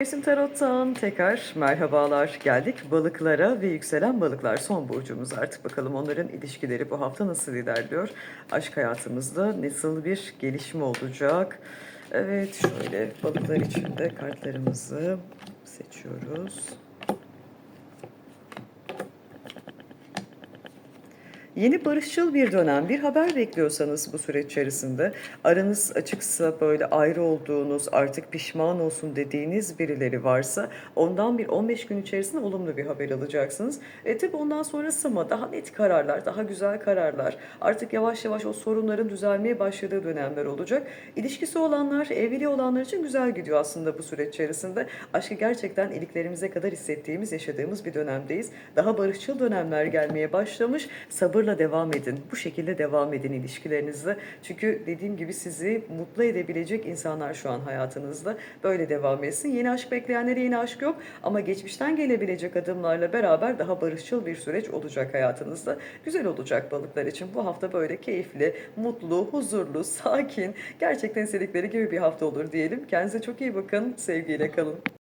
Resim Tarot'tan tekrar merhabalar geldik. Balıklara ve yükselen balıklar son burcumuz artık bakalım onların ilişkileri bu hafta nasıl ilerliyor? Aşk hayatımızda nasıl bir gelişme olacak? Evet şöyle balıklar için de kartlarımızı seçiyoruz. Yeni barışçıl bir dönem, bir haber bekliyorsanız bu süreç içerisinde aranız açıksa böyle ayrı olduğunuz, artık pişman olsun dediğiniz birileri varsa ondan bir 15 gün içerisinde olumlu bir haber alacaksınız. E tabi ondan sonrası ama daha net kararlar, daha güzel kararlar, artık yavaş yavaş o sorunların düzelmeye başladığı dönemler olacak. İlişkisi olanlar, evli olanlar için güzel gidiyor aslında bu süreç içerisinde. Aşkı gerçekten iliklerimize kadar hissettiğimiz, yaşadığımız bir dönemdeyiz. Daha barışçıl dönemler gelmeye başlamış. Sabırla devam edin. Bu şekilde devam edin ilişkilerinizde. Çünkü dediğim gibi sizi mutlu edebilecek insanlar şu an hayatınızda. Böyle devam etsin. Yeni aşk bekleyenlere yeni aşk yok ama geçmişten gelebilecek adımlarla beraber daha barışçıl bir süreç olacak hayatınızda. Güzel olacak balıklar için. Bu hafta böyle keyifli, mutlu, huzurlu, sakin, gerçekten istedikleri gibi bir hafta olur diyelim. Kendinize çok iyi bakın. Sevgiyle kalın.